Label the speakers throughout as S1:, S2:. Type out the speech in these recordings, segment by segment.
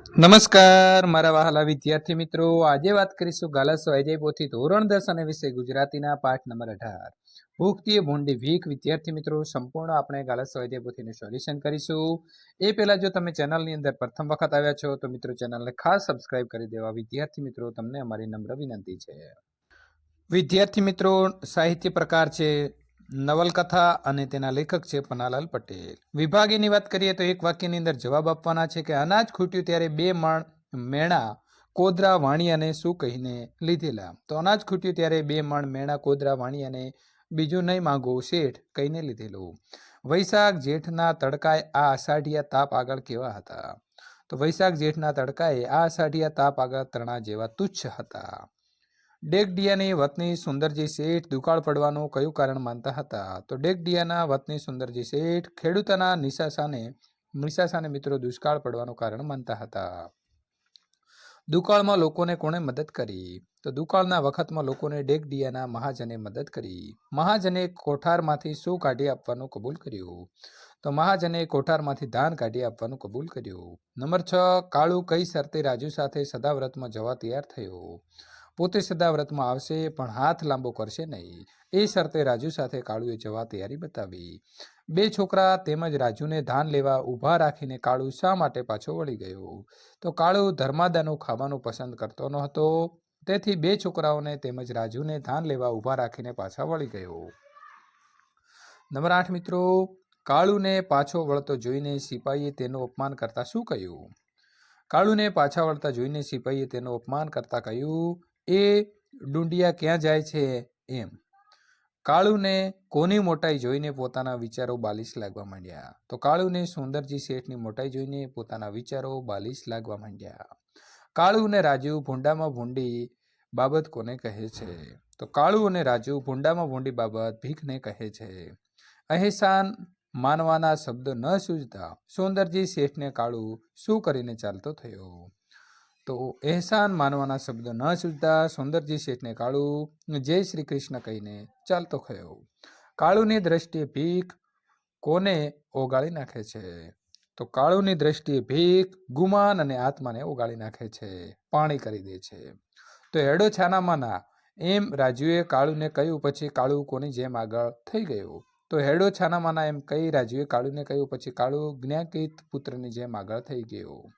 S1: નમસ્કાર, મારા વહાલા વિદ્યાર્થી મિત્રો. આજે વાત કરીશું ગાલા સ્વાધ્યાય પોથી ધોરણ દસ અને વિષય ગુજરાતીના પાઠ નંબર અઢાર. ભૂખતીય ભૂંડી ભીખ, વિદ્યાર્થી મિત્રો, સંપૂર્ણ આપણે ગાલસ પોથીનું સોલ્યુશન કરીશું. એ પહેલા જો તમે ચેનલની અંદર પ્રથમ વખત આવ્યા છો, તો મિત્રો ચેનલને ખાસ સબસ્ક્રાઇબ કરી દેવા. વિદ્યાર્થી મિત્રો, તમને અમારી નમ્ર વિનંતી છે. વિદ્યાર્થી મિત્રો, સાહિત્ય પ્રકાર છે નવલકથા અને તેના લેખક છે પન્નાલાલ પટેલ. વિભાગીની વાત કરીએ તો એક વાક્યની અંદર જવાબ આપવાના છે કે અનાજ ખૂટ્યું ત્યારે બે મણ મેણા કોદરા વાણિયાને શું કહીને લીધેલા. તો અનાજ ખૂટ્યું ત્યારે બે મણ મેણા કોદરા વાણિયાને બીજું નહીં માગો, શેઠ કહીને લીધેલું. વૈશાખ જેઠના તડકાએ આ અષાઢિયા તાપ આગળ કેવા હતા? તો વૈશાખ જેઠના તડકાએ આ અષાઢિયા તાપ આગળ તણા જેવા તુચ્છ હતા. ડેકડિયાની વતની સુંદરજી શેઠ દુકાળ પડવાનું કયું કારણ માનતા હતા? તો ડેગડિયાના વતની સુંદરજી શેઠ ખેડૂતના નિશાસાને નિશાસાને મિત્રો દુષ્કાળ પડવાનું કારણ માનતા હતા. દુકાળમાં લોકોને કોણે મદદ કરી? તો દુકાળના વખતમાં લોકોને ડેગડિયાના મહાજને મદદ કરી. મહાજને કોઠારમાંથી શું કાઢી આપવાનું કબૂલ કર્યું. તો મહાજને કોઠારમાંથી ધાન કાઢી આપવાનું કબૂલ કર્યું. નંબર છ, કાળુ કઈ શરતે રાજુ સાથે સદાવ્રતમાં જવા તૈયાર થયો? પોતે સદાવ્રતમાં આવશે, પણ હાથ લાંબો કરશે નહીં. એ શરતે રાજુ સાથે કાળુએ જવા તૈયારી બતાવી. બે છોકરા તેમજ રાજુને ધાન લેવા ઊભા રાખીને કાળુ શા માટે પાછો વળી ગયો? તો કાળુ ધર્માદાનું ખાવાનું પસંદ કરતો ન હતો તેથી બે છોકરાઓને તેમજ રાજુને ધાન લેવા ઊભા રાખીને પાછા વળી ગયો. નંબર આઠ મિત્રો, કાળુને પાછો વળતો જોઈને સિપાહીએ તેનું અપમાન કરતા શું કહ્યું? કાળુને પાછા વળતા જોઈને સિપાહીએ તેનું અપમાન કરતા કહ્યું એ ડુંડિયા ક્યાં જાય છે એમ. કાળુને કોની મોટાઈ જોઈને પોતાના વિચારો બાલિશ લાગવા માંડ્યા? તો કાળુને સુંદરજી શેઠની મોટાઈ જોઈને પોતાના વિચારો બાલિશ લાગવા માંડ્યા. કાળુ અને રાજુ ભૂંડામાં ભૂંડી બાબત કોને કહે છે? તો કાળુ અને રાજુ ભૂંડામાં ભૂંડી બાબત ભીખને કહે છે. અહેસાન માનવાના શબ્દ ન સૂઝતા સુંદરજી શેઠને કાળુ શું કરીને ચાલતો થયો? તો એહસાન માનવાના શબ્દ ન સૂઝતા સુંદરજી શેઠને કાળુ, જય શ્રી કૃષ્ણ કહીને ચાલતો ખયો. કાળુની દ્રષ્ટિએ ભીખ કોને ઓગાળી નાખે છે? તો કાળુની દ્રષ્ટિએ ભીખ ગુમાન અને આત્માને ઓગાળી નાખે છે, પાણી કરી દે છે. તો હેડો છાનામાના એમ રાજુએ કાળુને કહ્યું, પછી કાળુ કોની જેમ આગળ થઈ ગયું? તો હેડો છાનામાના એમ કહી રાજુએ કાળુને કહ્યું, પછી કાળુ જ્ઞાકિત પુત્રની જેમ આગળ થઈ ગયો.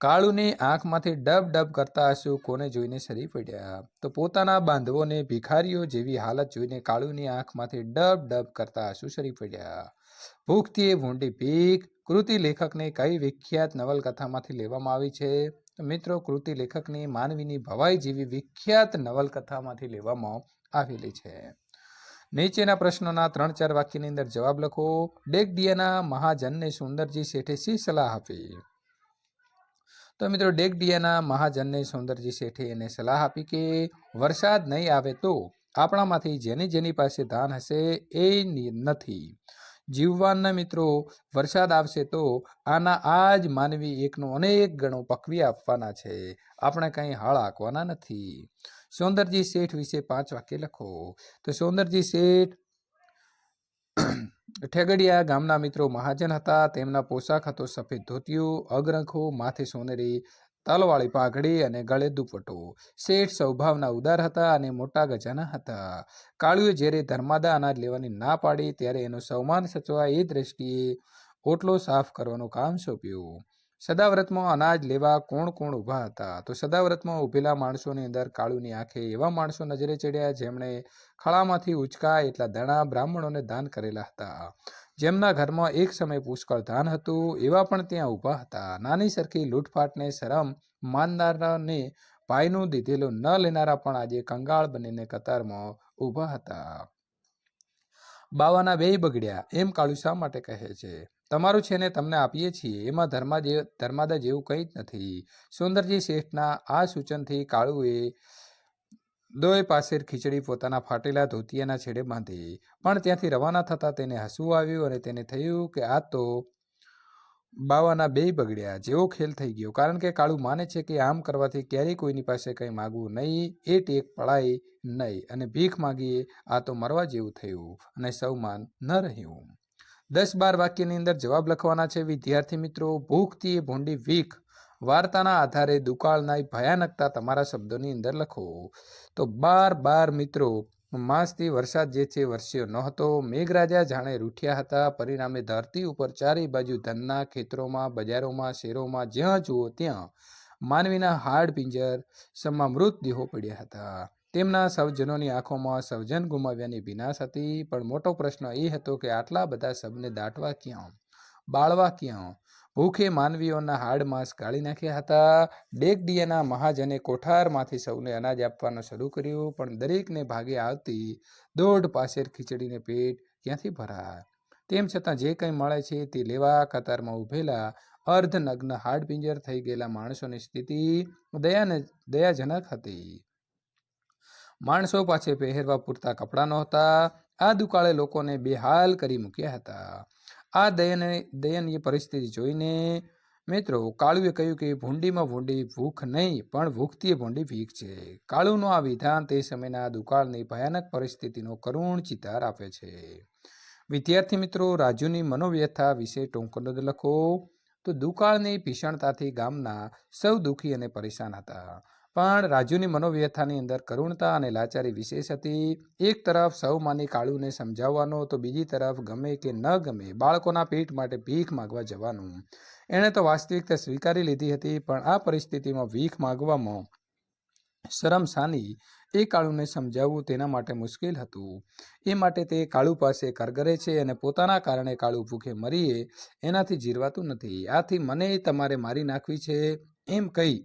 S1: કાળુની આંખમાંથી ડબ ડબ કરતા આંસુ કોને જોઈને સરી પડ્યા? તો પોતાના બાંધવોને, ભિખારીઓ જેવી હાલત જોઈને કાળુની આંખમાંથી ડબ ડબ કરતા આંસુ સરી પડ્યા. ભૂખથી એ ભૂંડી ભીખ, કૃતિ લેખકને કઈ વિખ્યાત નવલકથામાંથી લેવામાં આવી છે? મિત્રો, કૃતિ લેખકની માનવીની ભવાઈ જેવી વિખ્યાત નવલકથામાંથી લેવામાં આવેલી છે. નીચેના પ્રશ્નોના ત્રણ ચાર વાક્યની અંદર જવાબ લખો. ડેગડિયાના મહાજનને સુંદરજી શેઠે શી સલાહ આપી? તો મિત્રો ડેકડિયાના મહાજનને સૌંદરજી શેઠે એને સલાહ આપી કે વરસાદ નહીં આવે તો આપણામાંથી જેની જેની પાસે ધાન હશે એ નથી. જીવવાનના મિત્રો, વરસાદ આવશે તો આના આ જ માનવી એકનો અનેક ગણો પકવી આપવાના છે. આપણે કંઈ હાળ આંકવાના નથી. સૌંદરજી શેઠ વિશે પાંચ વાક્ય લખો. તો સૌંદરજી શેઠ ઠેગડિયા ગામના મિત્રો મહાજન હતા. તેમના પોશાક હતો સફેદ ધોતિયું, અગરંખું, માથે સોનેરી તલવાળી પાઘડી અને ગળે દુપટ્ટો. શેઠ સ્વભાવના ઉદાર હતા અને મોટા ગજાના હતા. કાળુએ જ્યારે ધર્માદા અનાજ લેવાની ના પાડી, ત્યારે એનું સૌમાન સચવા એ દ્રષ્ટિએ ઓટલો સાફ કરવાનું કામ સોંપ્યું. સદાવ્રતમાં અનાજ લેવા કોણ કોણ ઊભા હતા? તો સદાવ્રતમાં ઊભેલા માણસોની અંદર કાળુની આંખે એવા માણસો નજરે ચડ્યા જેમણે ખળામાંથી ઉચકા એટલા દણા બ્રાહ્મણોને દાન કરેલા હતા. જેમના ઘરમાં એક સમય પુષ્કળ ધાન હતું, એવા પણ ત્યાં ઊભા હતા. નાની સરખી લૂંટફાટને શરમ માનનારાને ભાઈનું દીધેલું ન લેનારા પણ આજે કંગાળ બનીને કતારમાં ઊભા હતા. બાવાના બે બગડ્યા. એમ કાળુ શા માટે કહે છે? તમારું છે ને તમને આપીએ છીએ. એમાં ધર્મા જે, ધર્માદા જેવું કંઈ જ નથી. સુંદરજી શેઠના આ સૂચનથી કાળુએ દોય પાસેર ખીચડી પોતાના ફાટેલા ધોતિયાના છેડે બાંધી. પણ ત્યાંથી રવાના થતાં તેને હસવું આવ્યું અને તેને થયું કે આ તો બાવાના બે બગડ્યા. જેવો ખેલ થઈ ગયો. કારણ કે કાળુ માને છે કે આમ કરવાથી ક્યારેય કોઈની પાસે કંઈ માગવું નહીં. એ ટેક પડાય નહીં. અને ભીખ માગીએ આ તો મરવા જેવું થયું. અને સૌમાન ન રહ્યું. દસ બાર વાક્યની અંદર જવાબ લખવાના છે. વિદ્યાર્થી મિત્રો, ભૂખથી ભૂંડી વીખ વાર્તાના આધારે દુકાળના ભયાનકતા તમારા શબ્દોની અંદર લખો. તો બાર બાર મિત્રો, માસથી વરસાદ જે છે વરસ્યો ન હતો મેઘરાજા જાણે રૂઠ્યા હતા. પરિણામે ધરતી ઉપર ચારે બાજુ ધનના ખેતરોમાં, બજારોમાં, શેરોમાં જ્યાં જુઓ ત્યાં માનવીના હાડ પિંજર સમા મૃતદેહો પડ્યા હતા. તેમના સવજનોની આંખોમાં સવજન ગુમાવ્યાની વિનાશ હતી, પણ મોટો પ્રશ્ન એ હતો કે આટલા બધા શબને દાટવા ક્યાં? બાળવા ક્યાં? ભૂખે માનવીઓના હાડ માંસ ગાળી નાખ્યા હતા. ડેગડીયાના મહાજને કોઠારમાંથી સૌને અનાજ આપવાનું શરૂ કર્યું, પણ દરેકને ભાગે આવતી દોઢ પાસેર ખીચડીને પેટ ક્યાંથી ભરાય? તેમ છતાં જે કંઈ મળે છે તે લેવા કતારમાં ઊભેલા અર્ધનગ્ન હાડપિંજર થઈ ગયેલા માણસોની સ્થિતિ દયાને, દયાજનક હતી. માણસો પાસે પહેરવા પૂરતા કપડાં નહોતા. આ દુકાળે લોકોને બેહાલ કરી મૂક્યા હતા. આ દયને, દયનીય પરિસ્થિતિ જોઈને મિત્રો કાળુએ કહ્યું કે ભૂંડીમાં ભૂંડી ભૂખ નહીં, પણ ભૂખતી ભૂંડી ભીખ છે. કાળુનું આ વિધાન તે સમયના દુકાળની ભયાનક પરિસ્થિતિનો કરુણ ચિતાર આપે છે. વિદ્યાર્થી મિત્રો રાજુની મનોવ્યથા વિશે ટૂંકો નોંધ લખો. તો દુકાળની ભીષણતાથી ગામના સૌ દુઃખી અને પરેશાન હતા. પણ રાજુની મનોવ્યથાની અંદર કરુણતા અને લાચારી વિશેષ હતી. એક તરફ સૌ માની કાળુને સમજાવવાનો, તો બીજી તરફ ગમે કે ન ગમે બાળકોના પેટ માટે ભીખ માગવા જવાનું. એણે તો વાસ્તવિકતા સ્વીકારી લીધી હતી, પણ આ પરિસ્થિતિમાં ભીખ માગવામાં શરમ સાની. એ કાળુને સમજાવવું તેના માટે મુશ્કેલ હતું. એ માટે તે કાળુ પાસે કરગરે છે અને પોતાના કારણે કાળુ ભૂખે મરીએ, એનાથી જીરવાતું નથી. આથી મને તમારે મારી નાખવી છે. એમ કહી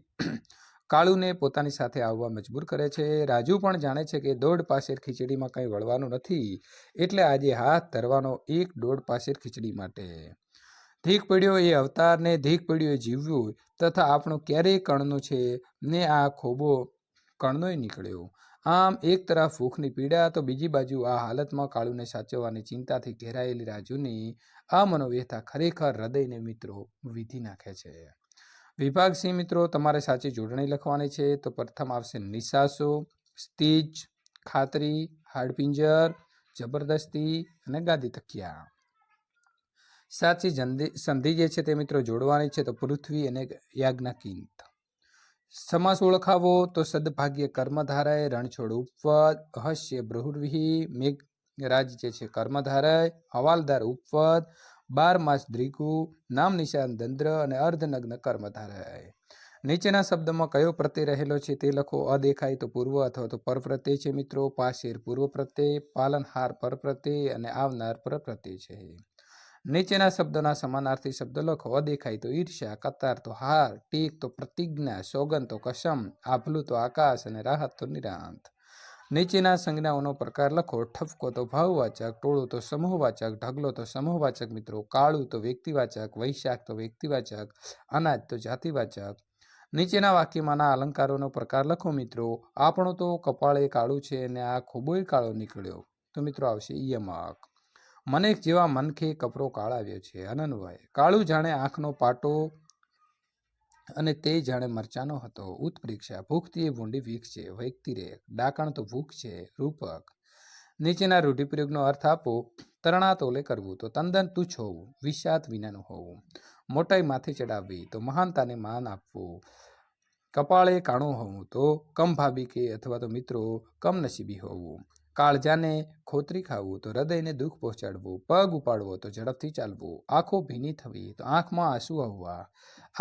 S1: કાળુને પોતાની સાથે આવવા મજબૂર કરે છે. રાજુ પણ જાણે છે કે દોઢ પાસેર ખીચડીમાં કંઈ વળવાનું નથી. એટલે આજે હાથ ધરવાનો એક દોઢ પાસેર ખીચડી માટે. ધીક પીડ્યો એ અવતારને ધીક પીડ્યો જીવ્યું તથા આપણું ક્યારેય કણનું છે ને આ ખોબો કણનોય નીકળ્યો. આમ એક તરફ ભૂખની પીડા તો બીજી બાજુ આ હાલતમાં કાળુને સાચવવાની ચિંતાથી ઘેરાયેલી રાજુની આ મનોવ્યથા ખરેખર હૃદયને મિત્રો વીધી નાખે છે. વિભાગ મિત્રો, તમારે સાચી જોડણી લખવાની છે. તો પ્રથમ આવશે નિશાસો સ્તીજ ખાતરી, હાડપિંજર, જબરદસ્તી અને ગાદી તકિયા. સાચી સંધિ જે છે તે મિત્રો જોડવાની છે તો પૃથ્વી અને યાજ્ઞાકિંત સમાસ ઓળખાવો તો સદભાગ્ય કર્મધારય, રણછોડ ઉપવદ, અહસ્ય બૃહુર્વિહી, મેઘરાજ જે છે કર્મધારય, હવાલદાર ઉપવદ બાર માસ દ્રિગુ નામ નિશાન દંદ્ર અને અર્ધનગ્ન કર્મધારાય. નીચેના શબ્દમાં કયો પ્રત્યય રહેલો છે તે લખો. અદેખાય તો પૂર્વ અથવા તો પર પ્રત્યય છે મિત્રો. પાશેર પૂર્વ પ્રત્યય, પાલનહાર પર પ્રત્યય અને આવનાર પર પ્રત્યય છે. નીચેના શબ્દોના સમાનાર્થી શબ્દ લખો. અદેખાય તો ઈર્ષ્યા, કતાર તો હાર, ટીક તો પ્રતિજ્ઞા સોગન તો કસમ આભલું તો આકાશ અને રાહત તો નિરાંત. નીચેના સંજ્ઞાઓનો પ્રકાર લખો. ઠપકો તો ભાવવાચક, ટોળું તો સમૂહવાચક, ઢગલો તો સમૂહવાચક મિત્રો. કાળું તો વ્યક્તિવાચક, વૈશાખ તો વ્યક્તિવાચક, અનાજ તો જાતિવાચક. નીચેના વાક્યમાંના અલંકારોનો પ્રકાર લખો મિત્રો. આપણું તો કપાળે કાળું છે અને આ ખૂબોય કાળો નીકળ્યો. તો મિત્રો આવશે યમક. મનેક જેવા મનખે કપરો કાળાવ્યો છે. અનનભાઈ કાળું જાણે આંખનો પાટો અને તે જાણે મરચાનો હતો. ઉત્પ્રેક્ષા ભૂખથી એ ભૂંડી વીખ છે વ્યક્તિરેખ ડાકણ તો ભૂખ છે રૂપક. નીચેના રૂઢિપ્રયોગનો અર્થ આપો તરણા તોલે કરવું, તો તંદન તુચ્છ હોવું, વિષાદ વિનાનું હોવું. મોટાઈ માથે ચડાવવી, તો મહાનતાને માન આપવું. કપાળે કાણું હોવું, તો કમ ભાભી કે અથવા તો મિત્રો કમનસીબી હોવું. કાળજાને ખોતરી ખાવું, તો હૃદયને દુઃખ પહોંચાડવું, પગ ઉપાડવો, તો ઝડપથી ચાલવું, આંખો ભીની થવી, તો આંખમાં આંસુ આવવા,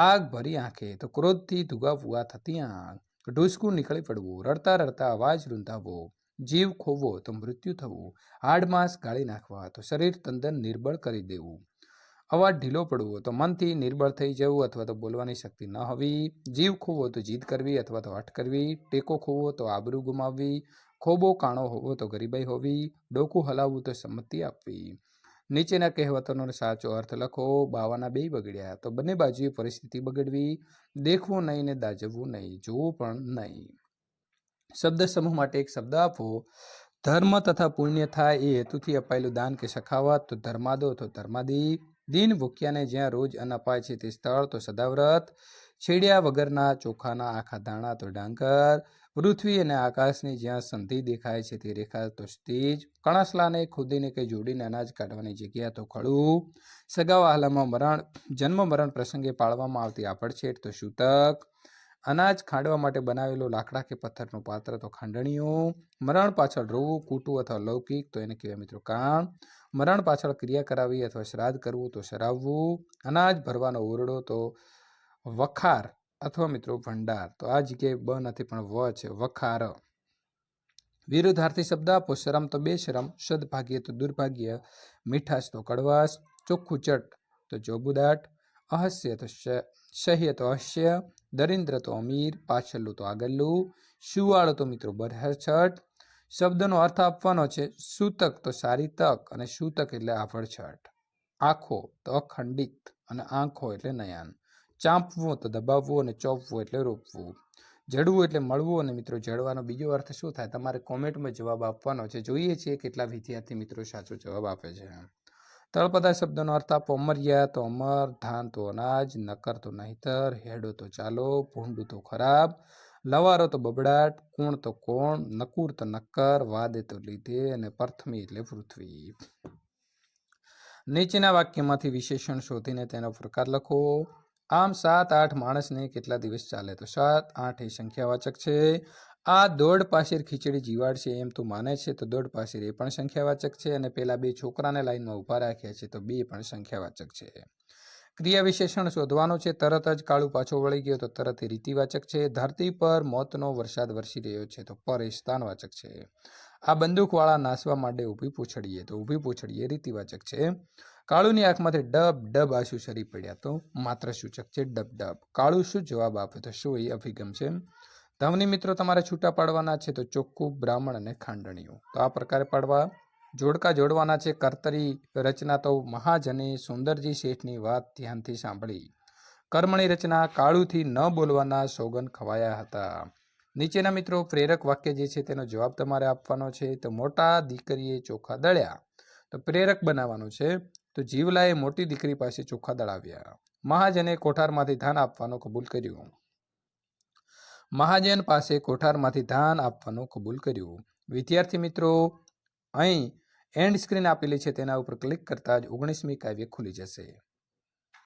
S1: આગ ભરી આંખે, તો ક્રોધથી ધુગાવવા થતી આંખ, ઢૂસકું નીકળી પડવું, રડતા રડતા અવાજ રૂંધાવવો જીવ ખોવો, તો મૃત્યુ થવું હાડમાંસ ગાળી નાખવા, તો શરીર તંદન નિર્બળ કરી દેવું. અવાજ ઢીલો પડવો, તો મનથી નિર્બળ થઈ જવું અથવા તો બોલવાની શક્તિ ન હોવી, જીવ ખોવો, તો જીદ કરવી અથવા તો હઠ કરવી, ટેકો ખોવો, તો આબરૂ ગુમાવવી ખોબો કાણો હોવો તો ગરીબાઈ હોવી, ડોકું હલાવવું તો સંમતિ આપવી. નીચેના કહેવતોનો સાચો અર્થ લખો, બાવાના બે બગડ્યા તો બંને બાજુએ પરિસ્થિતિ બગડવી, દેખવું નહીં ને દાજવવું નહીં જોવું પણ નહીં. શબ્દ સમૂહ માટે એક શબ્દ આપો, ધર્મ તથા પુણ્ય થાય એ હેતુથી અપાયેલું દાન કે સખાવત, તો ધર્માદો તો ધર્માદી. દિન ભૂખ્યાને જ્યાં રોજ અન્ન અપાય છે તે સ્થળ તો સદાવ્રત. છેડિયા વગરના ચોખાના આખા દાણા તો ડાંગર, પૃથ્વી અને આકાશની જ્યાં સંધિ દેખાય છે તે રેખા તો સ્થિજ કણસલાને ખોદીને કે જોડીને અનાજ કાઢવાની જગ્યા તો ખડું. સગાવાહાલામાં મરણ, જન્મ મરણ પ્રસંગે પાળવામાં આવતી આપડછેટ તો સૂતક અનાજ ખાંડવા માટે બનાવેલો લાકડા કે પથ્થરનું પાત્ર તો ખાંડણીયું મરણ પાછળ રોવું, કૂટવું અથવા લૌકિક તો એને કહેવાય મિત્રો કાણ મરણ પાછળ ક્રિયા કરાવી અથવા શ્રાદ્ધ કરવું તો શરાવવું. અનાજ ભરવાનો ઓરડો તો વખાર અથવા મિત્રો ભંડાર. તો આ જગ્યાએ બ નથી, પણ વ છે, વખાર. વિરુદ્ધાર્થી શબ્દ આપો. શરમ તો બે શરમ. સદભાગ્ય તો દુર્ભાગ્ય. મીઠાશ તો કડવાશ. ચોખ્ખું ચટ તો જોબુદાટ. અહસ્ય તો શ- સહ્ય તો હસ્ય દરિદ્ર તો અમીર. પાછળનું તો આગળનું. શુવાળો તો મિત્રો બરહછટ શબ્દનો અર્થ આપવાનો છે, સૂતક તો સારી તક અને સૂતક એટલે આભળછટ. આંખો તો અખંડિત અને આંખો એટલે નયન. ચાંપવું તો દબાવવું અને ચોપવું એટલે રોપવું. જડવું એટલે મળવું અને મિત્રો, જડવાનો બીજો અર્થ શું થાય? તમારે કોમેન્ટમાં જવાબ આપવાનો છે. જોઈએ છીએ કેટલા વિદ્યાર્થી મિત્રો સાચો જવાબ આપે છે. તળપદા શબ્દનો અર્થ આપો અમર્યા તો અમર, ધાન તો અનાજ નકર તો નહીતર, હેડો તો ચાલો, ભૂંડું તો ખરાબ, લવારો તો બબડાટ, કોણ તો કોણ, નકુર તો નક્કર, વાદે તો લીધે અને પ્રથમી એટલે પૃથ્વી. નીચેના વાક્યમાંથી વિશેષણ શોધીને તેનો પ્રકાર લખો. આમ સાત આઠ માણસને કેટલા દિવસ ચાલે? તો સાત આઠ એ સંખ્યાવાચક છે. આ દોઢ પાસેર ખીચડી જીવાડ છે એમ તું માને છે, તો દોઢ પાસેર એ પણ સંખ્યાવાચક છે અને પેલા બે છોકરાને લાઈનમાં ઊભા રાખ્યા છે, તો બે પણ સંખ્યાવાચક છે. ક્રિયા વિશેષણ શોધવાનું છે. તરત જ કાળું પાછો વળી ગયો, તો તરત એ રીતિવાચક છે. ધરતી પર મોતનો વરસાદ વરસી રહ્યો છે, તો પર એ સ્થાનવાચક છે. આ બંદૂકવાળા નાસવા માટે ઊભી પૂછડીએ, તો ઊભી પૂછડીએ રીતિવાચક છે. કાળુની આંખમાંથી ડબ ડબ આંસુ સરી પડ્યા તો માત્ર સૂચક છે ડબ ડબ. કાળું શું જવાબ આપે? તો શું એ અભિગમ છે? ધવની મિત્રો તમારે છૂટા પાડવાના છે તો ચોખ્ખું બ્રાહ્મણ અને ખાંડણીયું તો આ પ્રકારે પાડવા. જોડકા જોડવાના છે કર્તરી રચના તો મહાજને સુંદરજી શેઠની વાત ધ્યાનથી સાંભળી. કર્મણી રચના કાળુથી ન બોલવાના સોગન ખવાયા હતા. નીચેના મિત્રો, પ્રેરક વાક્ય જે છે તેનો જવાબ તમારે આપવાનો છે. તો મોટા દીકરીએ ચોખા દળ્યા. તો પ્રેરક બનાવવાનું છે. તો જીવલાએ મોટી દીકરી પાસે ચોખા દળાવ્યા મહાજને કોઠારમાંથી ધાન આપવાનું કબૂલ કર્યું. મહાજન પાસે કોઠારમાંથી ધાન આપવાનું કબૂલ કર્યું. વિદ્યાર્થી મિત્રો, અહીં એન્ડ સ્ક્રીન આપેલી છે, તેના ઉપર ક્લિક કરતા જ ઓગણીસમી કાવ્ય ખુલી જશે.